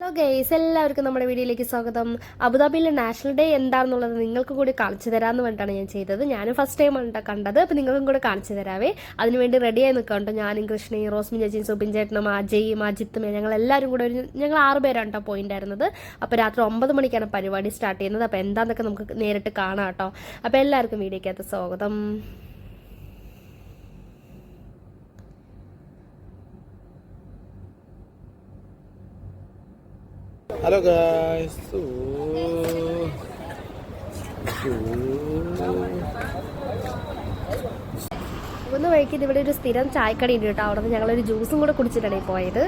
Hello guys എല്ലാവർക്കും നമ്മുടെ വീഡിയോയിലേക്ക് സ്വാഗതം. അബുദാബിയിലെ നാഷണൽ ഡേ എന്താണെന്നുള്ളത് നിങ്ങൾക്ക് കൂടി കാണിച്ചു തരാമെന്ന് പറഞ്ഞിട്ടാണ് ഞാൻ ചെയ്തത്. ഞാനും ഫസ്റ്റ് ടൈം ആണ് കണ്ടത്. അപ്പോൾ നിങ്ങൾക്കും കൂടെ കാണിച്ചു തരാവേ. അതിനുവേണ്ടി റെഡിയായി നിൽക്കാം ഞാനും കൃഷ്ണയും റോസ്മിൻ ചേച്ചിയും സുബിൻ ചേട്ടനും അജയും അജിത്തും ഞങ്ങൾ എല്ലാവരും കൂടെ ഒരു ഞങ്ങൾ ആറ് പേരാണ് കേട്ടോ പോയിന്റായിരുന്നത് അപ്പോൾ രാത്രി ഒമ്പത് മണിക്കാണ് പരിപാടി സ്റ്റാർട്ട് ചെയ്യുന്നത്. അപ്പോൾ എന്താണെന്നൊക്കെ നമുക്ക് നേരിട്ട് കാണാം കേട്ടോ അപ്പോൾ എല്ലാവർക്കും വീഡിയോക്കകത്ത് സ്വാഗതം. ഹലോ ഗായ്സ് ഒന്ന് വഴിക്ക് ഇവിടെ ഒരു സ്ഥിരം ചായക്കട ഉണ്ട് കേട്ടോ. അവിടെ നിന്ന് ഞങ്ങളൊരു ജ്യൂസും കൂടെ കുടിച്ചിട്ടാണ് പോയത്.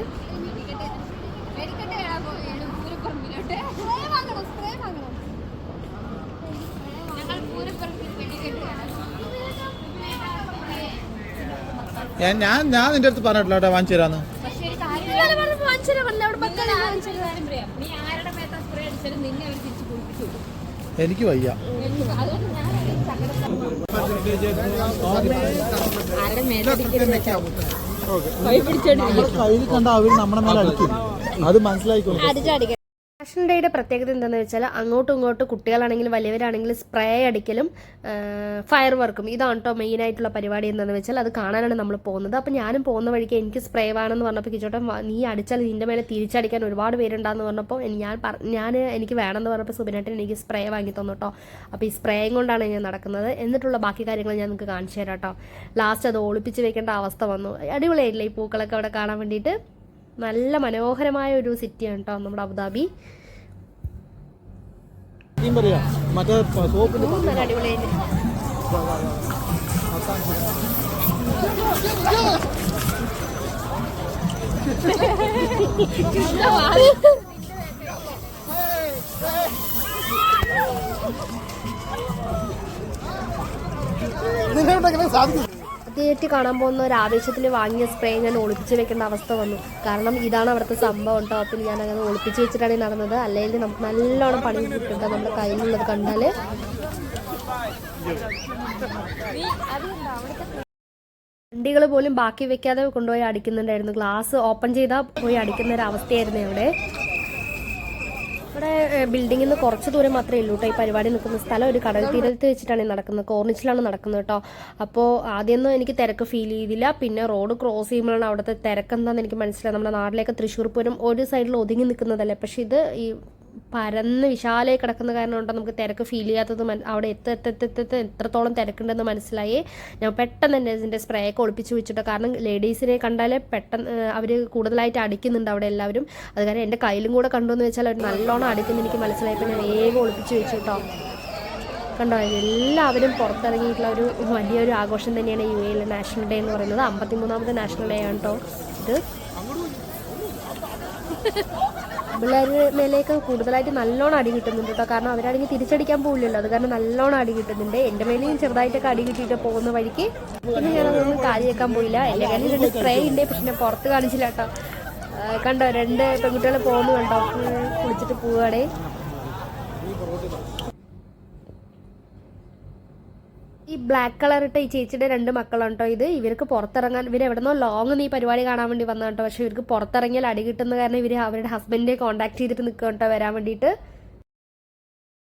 ഞാൻ ഞാൻ ഞാൻ നിന്റെ അടുത്ത് പറഞ്ഞിട്ടില്ല കേട്ടോ വാങ്ങിച്ചു തരാന്ന്. എനിക്ക് വയ്യ. കയ്യിൽ കണ്ട അവർ നമ്മുടെ മേലെ അടിക്കും അത് മനസ്സിലായിക്കോളും നാഷണൽ ഡേയുടെ പ്രത്യേകത എന്താണെന്ന് വെച്ചാൽ അങ്ങോട്ടും ഇങ്ങോട്ടും കുട്ടികളാണെങ്കിലും വലിയവരാണെങ്കിലും സ്പ്രേ അടിക്കലും ഫയർ വർക്കും ഇതാണ് കേട്ടോ മെയിൻ ആയിട്ടുള്ള പരിപാടി എന്താണെന്ന് വെച്ചാൽ അത് കാണാനാണ് നമ്മൾ പോകുന്നത്. അപ്പോൾ ഞാനും പോകുന്ന വഴിക്ക് എനിക്ക് സ്പ്രേ വേണമെന്ന് പറഞ്ഞപ്പോൾ കിച്ചോട്ടം നീ അടിച്ചാൽ നിന്റെ മേലെ തിരിച്ചടിക്കാൻ ഒരുപാട് പേരുണ്ടാന്ന് പറഞ്ഞപ്പോൾ ഞാൻ ഞാൻ എനിക്ക് വേണമെന്ന് പറഞ്ഞപ്പോൾ സുബിനേട്ടൻ എനിക്ക് സ്പ്രേ വാങ്ങി തന്നു കേട്ടോ അപ്പോൾ ഈ സ്പ്രേയും കൊണ്ടാണ് ഞാൻ നടക്കുന്നത്. എന്നിട്ടുള്ള ബാക്കി കാര്യങ്ങൾ ഞാൻ നിങ്ങൾക്ക് കാണിച്ചു തരാം കേട്ടോ ലാസ്റ്റ് അത് ഒളിപ്പിച്ച് വെക്കേണ്ട അവസ്ഥ വന്നു. അടിപൊളിയായിട്ടില്ലേ ഈ പൂക്കളൊക്കെ അവിടെ കാണാൻ വേണ്ടിയിട്ട്? നല്ല മനോഹരമായ ഒരു സിറ്റിയാണ് കേട്ടോ നമ്മുടെ അബുദാബി. നല്ല അടിപൊളിയായിട്ട് സാധിക്കും? ആദ്യമായിട്ട് കാണാൻ പോകുന്ന ഒരു ആവേശത്തിൽ വാങ്ങിയ സ്പ്രേ ഞാൻ ഒളിപ്പിച്ച് വെക്കേണ്ട അവസ്ഥ വന്നു. കാരണം ഇതാണ് അവിടുത്തെ സംഭവം കേട്ടോ. അപ്പം ഞാൻ അങ്ങനെ ഒളിപ്പിച്ച് വെച്ചിട്ടാണ് നടന്നത്. അല്ലെങ്കിൽ നമുക്ക് നല്ലോണം പണി കിട്ടും നമ്മുടെ കയ്യിലുള്ളത് കണ്ടാൽ വണ്ടികൾ പോലും ബാക്കി വെക്കാതെ കൊണ്ടുപോയി അടിക്കുന്നുണ്ടായിരുന്നു. ഗ്ലാസ് ഓപ്പൺ ചെയ്താൽ പോയി അടിക്കുന്ന ഒരു അവസ്ഥയായിരുന്നു അവിടെ. ഇവിടെ ബിൽഡിംഗിൽ നിന്ന് കുറച്ച് ദൂരം മാത്രമേ ഉള്ളൂ കേട്ടോ. ഈ പരിപാടി നിൽക്കുന്ന സ്ഥലം. ഒരു കടൽ തീരത്ത് വെച്ചിട്ടാണ് നടക്കുന്നത്. കോർണിച്ചിലാണ് നടക്കുന്നത് കേട്ടോ. അപ്പോൾ ആദ്യമൊന്നും എനിക്ക് തിരക്ക് ഫീൽ ചെയ്തില്ല. പിന്നെ റോഡ് ക്രോസ് ചെയ്യുമ്പോഴാണ് അവിടുത്തെ തിരക്കെന്താണെന്ന് എനിക്ക് മനസ്സിലായി നമ്മുടെ നാട്ടിലേക്ക് തൃശ്ശൂർ പൂരം ഒരു സൈഡിൽ ഒതുങ്ങി നിൽക്കുന്നതല്ലേ. പക്ഷേ ഇത് ഈ പരന്ന് വിശാലമായി കിടക്കുന്ന കാരണം കൊണ്ട് നമുക്ക് തിരക്ക് ഫീൽ ചെയ്യാത്തത് അവിടെ എത്ത എത്ത എത്ത എത്ത എത്ത എത്രത്തോളം തിരക്കുണ്ടെന്ന് മനസ്സിലായി. ഞാൻ പെട്ടെന്ന് തന്നെ ഇതിന്റെ സ്പ്രേ ഒക്കെ ഒളിപ്പിച്ച് വെച്ചിട്ട്. കാരണം ലേഡീസിനെ കണ്ടാൽ പെട്ടെന്ന് അവർ കൂടുതലായിട്ട് അടിക്കുന്നുണ്ട് അവിടെ എല്ലാവരും. അത് കാരണം എന്റെ കയ്യിലും കൂടെ കണ്ടു എന്ന് വെച്ചാൽ അവർ നല്ലോണം അടിക്കുന്ന എനിക്ക് മനസ്സിലായപ്പോൾ ഞാൻ വേഗം ഒളിപ്പിച്ച് വെച്ചു കേട്ടോ കണ്ടോ? എല്ലാവരും പുറത്തിറങ്ങിയിട്ടുള്ള ഒരു വലിയൊരു ആഘോഷം തന്നെയാണ് യു എയിലെ നാഷണൽ ഡേ എന്ന് പറയുന്നത്. അമ്പത്തിമൂന്നാമത്തെ നാഷണൽ ഡേ ആണ് കേട്ടോ ഇത്. പിള്ളേർ മേലേക്ക് കൂടുതലായിട്ട് നല്ലോണം അടി കിട്ടുന്നുണ്ട് കേട്ടോ കാരണം അവരാണെങ്കിൽ തിരിച്ചടിക്കാൻ പോകില്ലല്ലോ അത് കാരണം നല്ലോണം അടി കിട്ടുന്നുണ്ട്. എന്റെ മേലെയും ചെറുതായിട്ടൊക്കെ അടി കിട്ടിയിട്ട് പോകുന്ന വഴിക്ക് പിന്നെ ഞാനതൊന്നും കാര്യമാക്കാൻ പോയില്ല. എന്റെ കയ്യിൽ രണ്ട് സ്പ്രേ ഉണ്ട്. പക്ഷെ ഞാൻ പുറത്ത് കാണിച്ചില്ല കേട്ടോ കണ്ടോ? രണ്ട് പെൺകുട്ടികൾ പോകുന്നു കണ്ടോ? കുളിച്ചിട്ട് പോവുകയാണേ. ഈ ബ്ലാക്ക് കളർ ഇട്ട ഈ ചേച്ചിയുടെ രണ്ട് മക്കളാണ് ഇത്. ഇവർക്ക് പുറത്തിറങ്ങാൻ ഇവർ എവിടെന്നോ ലോങ് നീ പരിപാടി കാണാൻ വേണ്ടി വന്ന കേട്ടോ പക്ഷെ ഇവർക്ക് പുറത്തിറങ്ങിയാൽ അടി കിട്ടുന്ന കാരണം ഇവർ അവരുടെ ഹസ്ബൻഡിനെ കോണ്ടാക്ട് ചെയ്തിട്ട് നിൽക്കുക കേട്ടോ വരാൻ വേണ്ടിയിട്ട്.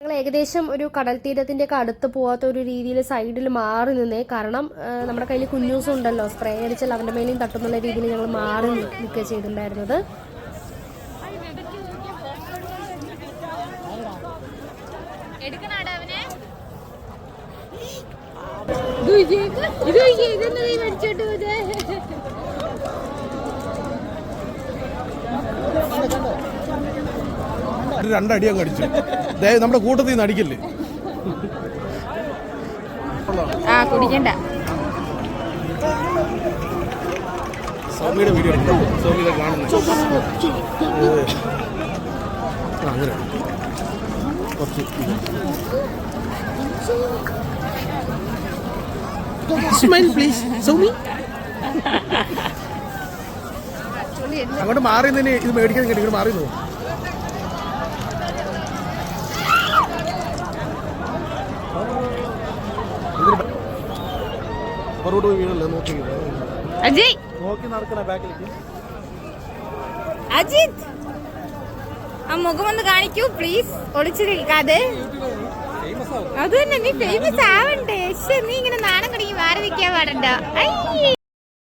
ഞങ്ങൾ ഏകദേശം ഒരു കടൽ തീരത്തിന്റെ ഒക്കെ അടുത്ത് പോകാത്ത ഒരു രീതിയിൽ സൈഡിൽ മാറി നിന്നേ. കാരണം നമ്മുടെ കയ്യിൽ കുഞ്ഞൂസും ഉണ്ടല്ലോ. സ്പ്രേ അടിച്ചാൽ അവന്റെ മേലെയും തട്ടുന്നുള്ള രീതിയിൽ ഞങ്ങൾ മാറി നിൽക്കുക ചെയ്തിട്ടുണ്ടായിരുന്നത്. ഇത് ഇതെന്നെ നീ മേടിച്ചോട്ട് രണ്ടടി അങ്ങ് അടിച്ചു. നമ്മുടെ കൂട്ടത്തിൽ നിന്ന് അടിക്കില്ലേ? ആ കുടിക്കണ്ട. സൗമ്യയുടെ വീഡിയോ സൗമ്യയുടെ കാണുന്നു. അങ്ങനെ. കുറച്ച് സ്മൈൽ പ്ലീസ് സൗമി അങ്ങോട്ട് മാറി നിന്ന് ഇത് മേടിക്കാൻ കേട്ടി ഇങ്ങോട്ട് മാറി പോകും പുറകോട്ട് പോയി വീണല്ലോ? നോക്കി അജയ് നോക്കി നടക്കണ ബാക്കിലേക്ക്. അജിത്. ആ മുഖം ഒന്ന് കാണിക്കൂ പ്ലീസ് ഒളിച്ചു നിൽക്കാതെ. അത് തന്നെ നീ ഫേമസ് ആവണ്ടേ നീ ഇങ്ങനെ നാണം കടിക്ക് വാര നിൽക്കാൻ പാടണ്ട.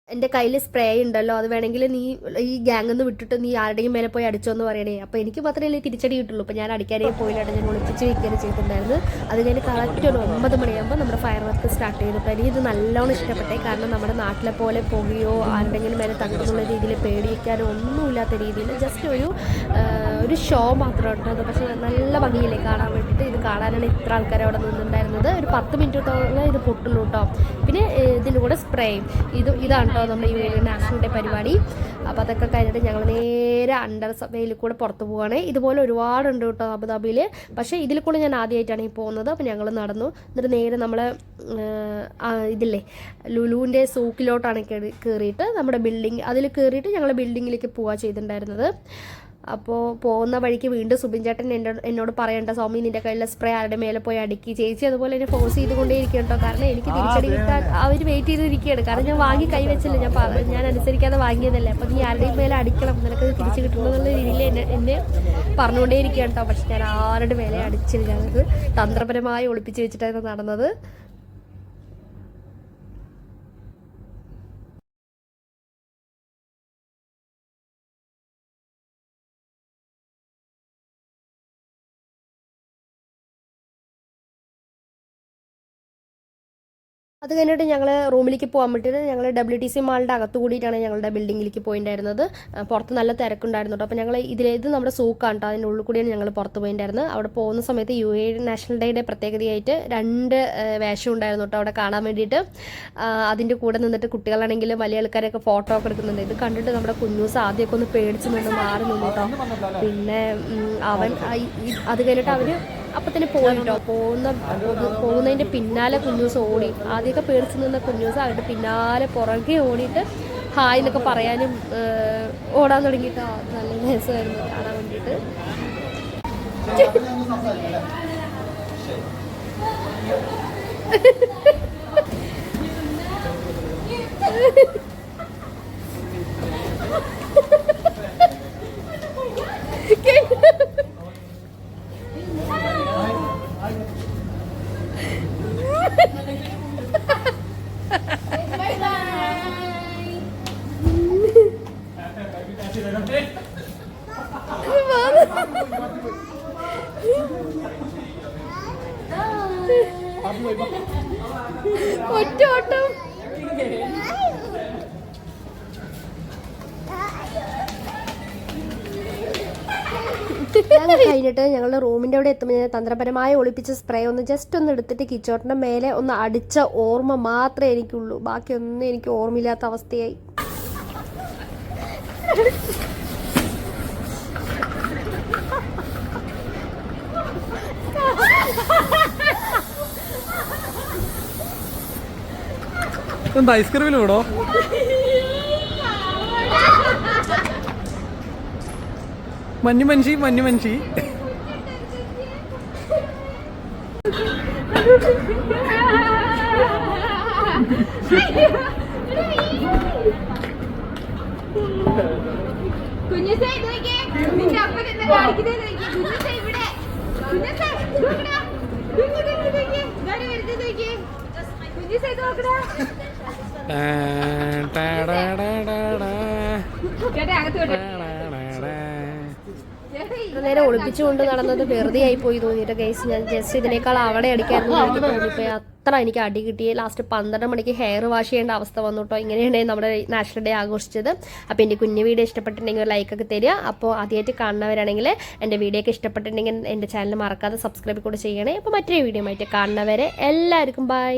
എന്റെ കയ്യിൽ സ്പ്രേ ഉണ്ടല്ലോ അത് വേണമെങ്കിൽ നീ ഈ ഗ്യാങ്ങിൽ നിന്ന് വിട്ടിട്ട് നീ ആരുടെയും മേലെ പോയി അടിച്ചോ എന്ന് പറയണേ. അപ്പോൾ എനിക്ക് മാത്രമേ തിരിച്ചടി കിട്ടുള്ളൂ. അപ്പോൾ ഞാൻ അടിക്കാനേ പോയില്ലാണ്ട് ഞാൻ ഒളിപ്പിച്ച് വയ്ക്കുകയാണ് ചെയ്തിട്ടുണ്ടായിരുന്നു. അത് കഴിഞ്ഞ് കറക്റ്റ് ഒരു ഒമ്പത് മണിയാകുമ്പോൾ നമ്മുടെ ഫയർ വർക്ക് സ്റ്റാർട്ട് ചെയ്തിട്ട് എനിക്ക് ഇത് നല്ലോണം ഇഷ്ടപ്പെട്ടേ കാരണം നമ്മുടെ നാട്ടിലെ പോലെ പുകയോ ആരുടെങ്കിലും മേലെ തകർന്നുള്ള രീതിയിൽ പേടിക്കാനോ ഒന്നുമില്ലാത്ത രീതിയിൽ ജസ്റ്റ് ഒരു ഒരു ഷോ മാത്രം ഉണ്ട് അത്. പക്ഷേ നല്ല ഭംഗിയില്ലേ കാണാൻ വേണ്ടിയിട്ട്. ഇത് കാണാനാണ് ഇത്ര ആൾക്കാർ അവിടെ നിന്നുണ്ടായിരുന്നത് ഒരു പത്ത് മിനിറ്റോളം ഇത് പൊട്ടുള്ളൂ കേട്ടോ പിന്നെ ഇതിലൂടെ കൂടെ സ്പ്രേയും ഇത് ഇതാണ് കേട്ടോ നമ്മുടെ ഈ നാഷണൽ ഡേ പരിപാടി. അപ്പോൾ അതൊക്കെ കഴിഞ്ഞിട്ട് ഞങ്ങൾ നേരെ അണ്ടർ സബയിൽ കൂടെ പുറത്ത് പോവുകയാണ് ഇതുപോലെ ഒരുപാടുണ്ട് കേട്ടോ അബുദാബിയിൽ പക്ഷേ ഇതിൽ കൂടെ ഞാൻ ആദ്യമായിട്ടാണ് ഈ പോകുന്നത്. അപ്പോൾ ഞങ്ങൾ നടന്നു. എന്നിട്ട് നേരെ നമ്മൾ ഇതില്ലേ ലുലുവിന്റെ സൂക്കിലോട്ടാണ് കയറി കയറിയിട്ട് നമ്മുടെ ബിൽഡിംഗ് അതിൽ കയറിയിട്ട് ഞങ്ങൾ ബിൽഡിങ്ങിലേക്ക് പോവുക ചെയ്തിട്ടുണ്ടായിരുന്നത്. അപ്പോൾ പോകുന്ന വഴിക്ക് വീണ്ടും സുബിൻ ചേട്ടൻ എന്നോട് എന്നോട് പറയണ്ട സ്വാമി നിന്റെ കയ്യിലെ സ്പ്രേ ആരുടെ മേലെ പോയി അടുക്കി? ചേച്ചി അതുപോലെ എന്നെ ഫോഴ്സ് ചെയ്തുകൊണ്ടേ ഇരിക്കും കേട്ടോ. കാരണം എനിക്ക് തിരിച്ചടി കിട്ടാൻ അവർ വെയിറ്റ് ചെയ്തിരിക്കുകയാണ്. കാരണം ഞാൻ വാങ്ങി കൈവച്ചില്ല ഞാൻ ഞാൻ അനുസരിക്കാതെ വാങ്ങിയതല്ലേ. അപ്പം നീ ആരുടെയും മേലെ അടിക്കണം. നിനക്ക് തിരിച്ചു കിട്ടണമെന്നുള്ള രീതിയിൽ എന്നെ എന്നെ പറഞ്ഞുകൊണ്ടേ ഇരിക്കുകയാണ് കേട്ടോ. പക്ഷെ ഞാൻ ആരുടെ മേലെ അടിച്ചില്ല. ഞാനത് തന്ത്രപരമായി ഒളിപ്പിച്ച് വെച്ചിട്ടായിരുന്നു നടന്നത്. അത് കഴിഞ്ഞിട്ട് ഞങ്ങൾ റൂമിലേക്ക് പോകാൻ വേണ്ടിയിട്ട് ഞങ്ങൾ ഡബ്ല്യു ടി സി മാളിന്റെ അകത്ത് കൂടിയിട്ടാണ് ഞങ്ങളുടെ ബിൽഡിങ്ങിലേക്ക് പോയിട്ടുണ്ടായിരുന്നത് പുറത്ത് നല്ല തിരക്കുണ്ടായിരുന്നു അപ്പോൾ ഞങ്ങൾ ഇതിലേത് നമ്മുടെ സൂക്കാണ് കേട്ടോ. അതിന്റെ ഉള്ളിൽ കൂടിയാണ് ഞങ്ങൾ പുറത്ത് പോയിട്ടുണ്ടായിരുന്നത് അവിടെ പോകുന്ന സമയത്ത് യു എ നാഷണൽ ഡേയുടെ പ്രത്യേകതയായിട്ട് രണ്ട് വേഷം ഉണ്ടായിരുന്നു കേട്ടോ അവിടെ കാണാൻ വേണ്ടിയിട്ട്. അതിന്റെ കൂടെ നിന്നിട്ട് കുട്ടികളാണെങ്കിലും വലിയ ആൾക്കാരൊക്കെ ഫോട്ടോ ഒക്കെ എടുക്കുന്നുണ്ട്. ഇത് കണ്ടിട്ട് നമ്മുടെ കുഞ്ഞൂസ് ആദ്യമൊക്കെ ഒന്ന് പേടിച്ച് നിന്ന് മാറി നിന്നു കേട്ടോ. പിന്നെ അവൻ അത് കഴിഞ്ഞിട്ട് അവർ അപ്പം തന്നെ പോയിട്ടോ? പോകുന്ന പോകുന്നതിന്റെ പിന്നാലെ കുഞ്ഞൂസ് ഓടി. ആദ്യമൊക്കെ പേടിച്ച് നിന്ന കുഞ്ഞൂസ് അവരുടെ പിന്നാലെ പുറകെ ഓടിയിട്ട് ഹായ് എന്നൊക്കെ പറയാനും ഓടാൻ തുടങ്ങിയിട്ടോ നല്ല രസമായിരുന്നു കാണാൻ വേണ്ടിയിട്ട്. ഒറ്റ ഓട്ടം കഴിഞ്ഞിട്ട് ഞങ്ങളുടെ റൂമിന്റെ അവിടെ എത്തുമ്പോൾ ഞാൻ തന്ത്രപരമായി ഒളിപ്പിച്ച സ്പ്രേ ഒന്ന് ജസ്റ്റ് ഒന്ന് എടുത്തിട്ട് കിച്ചോട്ടിന്റെ മേലെ ഒന്ന് അടിച്ച ഓർമ്മ മാത്രമേ എനിക്കുള്ളൂ. ബാക്കിയൊന്നും എനിക്ക് ഓർമ്മയില്ലാത്ത അവസ്ഥയായി. എന്താ ഐസ്ക്രീമിൽ വിടോ? മഞ്ഞു മനുഷ്യ മഞ്ഞു മനുഷ്യ ഇവിടെ. കുഞ്ഞു നോക്കിയേ. ഇത് നോക്കടാ. നേരം ഒളിപ്പിച്ചുകൊണ്ട് നടന്നത് വെറുതെ ആയി പോയി തോന്നിയിട്ട് കേസ് ഞാൻ ജസ്റ്റ് ഇതിനേക്കാൾ അവിടെ അടിക്കായിരുന്നു അത്ര എനിക്ക് അടി കിട്ടിയ. ലാസ്റ്റ് പന്ത്രണ്ട് മണിക്ക് ഹെയർ വാഷ് ചെയ്യേണ്ട അവസ്ഥ വന്നു കേട്ടോ. ഇങ്ങനെയാണ് നമ്മുടെ നാഷണൽ ഡേ ആഘോഷിച്ചത്. അപ്പോൾ എന്റെ കുഞ്ഞു വീഡിയോ ഇഷ്ടപ്പെട്ടിട്ടുണ്ടെങ്കിൽ ഒരു ലൈക്കൊക്കെ തരിക. അപ്പോൾ ആദ്യമായിട്ട് കാണുന്നവരാണെങ്കിൽ എന്റെ വീഡിയോ ഒക്കെ ഇഷ്ടപ്പെട്ടിട്ടുണ്ടെങ്കിൽ എന്റെ ചാനൽ മറക്കാതെ സബ്സ്ക്രൈബ് കൂടെ ചെയ്യണേ. അപ്പോൾ മറ്റൊരു വീഡിയോ ആയിട്ട് കാണുന്നവരെ എല്ലാവർക്കും ബൈ